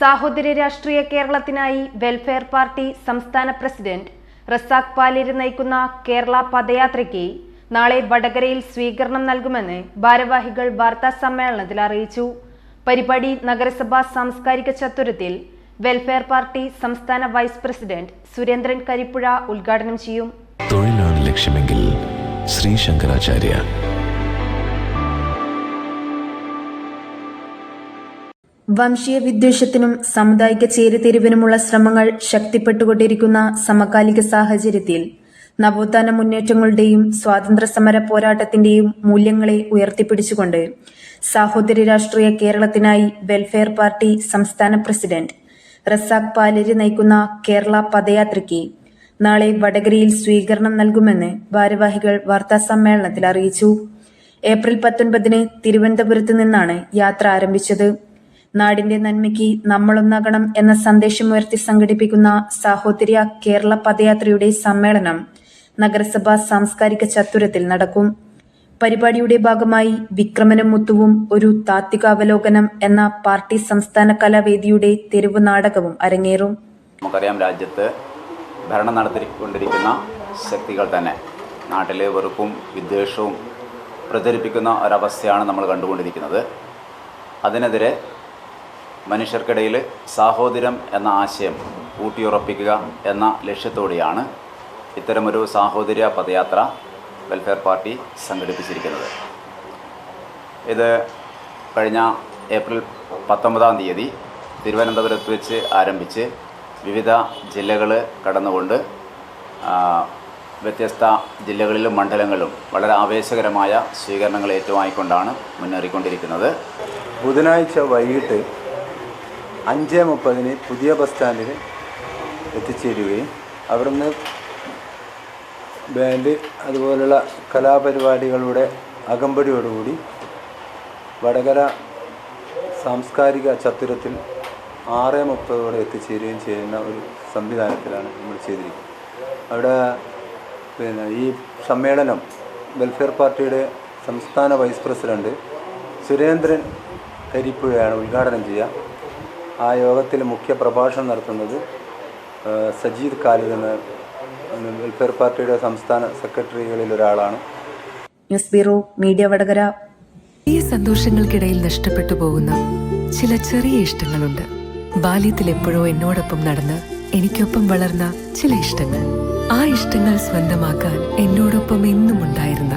സാഹോദര്യ രാഷ്ട്രീയ കേരളത്തിനായി welfare party സംസ്ഥാന പ്രസിഡന്റ് റസാഖ് പാലേരി നയിക്കുന്ന കേരള പദയാത്രയ്ക്ക് നാളെ വടകരയിൽ സ്വീകരണം നൽകുമെന്ന് ഭാരവാഹികൾ വാർത്താ സമ്മേളനത്തിൽ അറിയിച്ചു. പരിപാടി നഗരസഭാ സാംസ്കാരിക ചത്വരത്തിൽ വെൽഫെയർ പാർട്ടി സംസ്ഥാന വൈസ് പ്രസിഡന്റ് സുരേന്ദ്രൻ കരിപ്പുഴ ഉദ്ഘാടനം ചെയ്യും. തൊഴിലാണ് ലക്ഷ്യമെങ്കിൽ ശ്രീ ശങ്കരാചാര്യ വംശീയ വിദ്വേഷത്തിനും സാമുദായിക ചേരിതിരിവിനുമുള്ള ശ്രമങ്ങൾ ശക്തിപ്പെട്ടുകൊണ്ടിരിക്കുന്ന സമകാലിക സാഹചര്യത്തിൽ നവോത്ഥാന മുന്നേറ്റങ്ങളുടെയും സ്വാതന്ത്ര്യ സമര പോരാട്ടത്തിന്റെയും മൂല്യങ്ങളെ ഉയർത്തിപ്പിടിച്ചുകൊണ്ട് സാഹോദര്യ രാഷ്ട്രീയ കേരളത്തിനായി വെൽഫെയർ പാർട്ടി സംസ്ഥാന പ്രസിഡന്റ് റസാഖ് പാലരി നയിക്കുന്ന കേരള പദയാത്രയ്ക്ക് നാളെ വടകരയിൽ സ്വീകരണം നൽകുമെന്ന് ഭാരവാഹികൾ വാർത്താസമ്മേളനത്തിൽ അറിയിച്ചു. ഏപ്രിൽ പത്തൊൻപതിന് തിരുവനന്തപുരത്ത് നിന്നാണ് യാത്ര ആരംഭിച്ചത്. നാടിന്റെ നന്മയ്ക്ക് നമ്മളൊന്നാകണം എന്ന സന്ദേശം ഉയർത്തി സംഘടിപ്പിക്കുന്ന സാഹോദര്യ കേരള പദയാത്രയുടെ സമ്മേളനം നഗരസഭ സാംസ്കാരിക ചത്തുരത്തിൽ നടക്കും. പരിപാടിയുടെ ഭാഗമായി വിക്രമനും മുത്തുവും ഒരു താത്വികാവലോകനം എന്ന പാർട്ടി സംസ്ഥാന കലാവേദിയുടെ തെരുവ് നാടകവും അരങ്ങേറും. നമുക്കറിയാം രാജ്യത്ത് ഭരണം നടത്തിക്കൊണ്ടിരിക്കുന്ന ശക്തികൾ തന്നെ നാട്ടിലെ വെറുപ്പും വിദ്വേഷവും പ്രചരിപ്പിക്കുന്ന ഒരവസ്ഥയാണ് നമ്മൾ കണ്ടുകൊണ്ടിരിക്കുന്നത്. അതിനെതിരെ മനുഷ്യർക്കിടയിൽ സാഹോദര്യം എന്ന ആശയം ഊട്ടിയുറപ്പിക്കുക എന്ന ലക്ഷ്യത്തോടെയാണ് ഇത്തരമൊരു സാഹോദര്യ പദയാത്ര വെൽഫെയർ പാർട്ടി സംഘടിപ്പിച്ചിരിക്കുന്നത്. ഇത് കഴിഞ്ഞ ഏപ്രിൽ പത്തൊമ്പതാം തീയതി തിരുവനന്തപുരത്ത് വെച്ച് ആരംഭിച്ച് വിവിധ ജില്ലകൾ കടന്നുകൊണ്ട് വ്യത്യസ്ത ജില്ലകളിലും മണ്ഡലങ്ങളിലും വളരെ ആവേശകരമായ സ്വീകരണങ്ങൾ ഏറ്റുവാങ്ങിക്കൊണ്ടാണ് മുന്നേറിക്കൊണ്ടിരിക്കുന്നത്. ബുധനാഴ്ച വൈകിട്ട് അഞ്ച് മുപ്പതിന് പുതിയ ബസ് സ്റ്റാൻഡിൽ എത്തിച്ചേരുകയും അവിടുന്ന് ബാൻഡ് അതുപോലുള്ള കലാപരിപാടികളുടെ അകമ്പടിയോടുകൂടി വടകര സാംസ്കാരിക ചത്തുരത്തിൽ ആറ് മുപ്പതോടെ എത്തിച്ചേരുകയും ചെയ്യുന്ന ഒരു സംവിധാനത്തിലാണ് നമ്മൾ ചെയ്തിരിക്കുന്നത്. അവിടെ പിന്നെ ഈ സമ്മേളനം വെൽഫെയർ പാർട്ടിയുടെ സംസ്ഥാന വൈസ് പ്രസിഡന്റ് സുരേന്ദ്രൻ കരിപ്പുഴയാണ് ഉദ്ഘാടനം ചെയ്യുക. ആ യോഗത്തിൽ മുഖ്യ പ്രഭാഷണം നടത്തുന്നത് സജീദ് ഖാലിദ് എന്ന വെൽഫെയർ പാർട്ടിയുടെ സംസ്ഥാന സെക്രട്ടറികളിൽ ഒരാളാണ്. News bureau media Vadakara. ഈ സന്തോഷങ്ങൾക്കിടയിൽ നഷ്ടപ്പെട്ടു പോകുന്ന ചില ചെറിയ ഇഷ്ടങ്ങളുണ്ട്. ബാല്യത്തിൽ എപ്പോഴോ എന്നോടൊപ്പം നടന്ന് എനിക്കൊപ്പം വളർന്ന ചില ഇഷ്ടങ്ങൾ. ആ ഇഷ്ടങ്ങൾ സ്വന്തമാക്കാൻ എന്നോടൊപ്പം എന്നും ഉണ്ടായിരുന്ന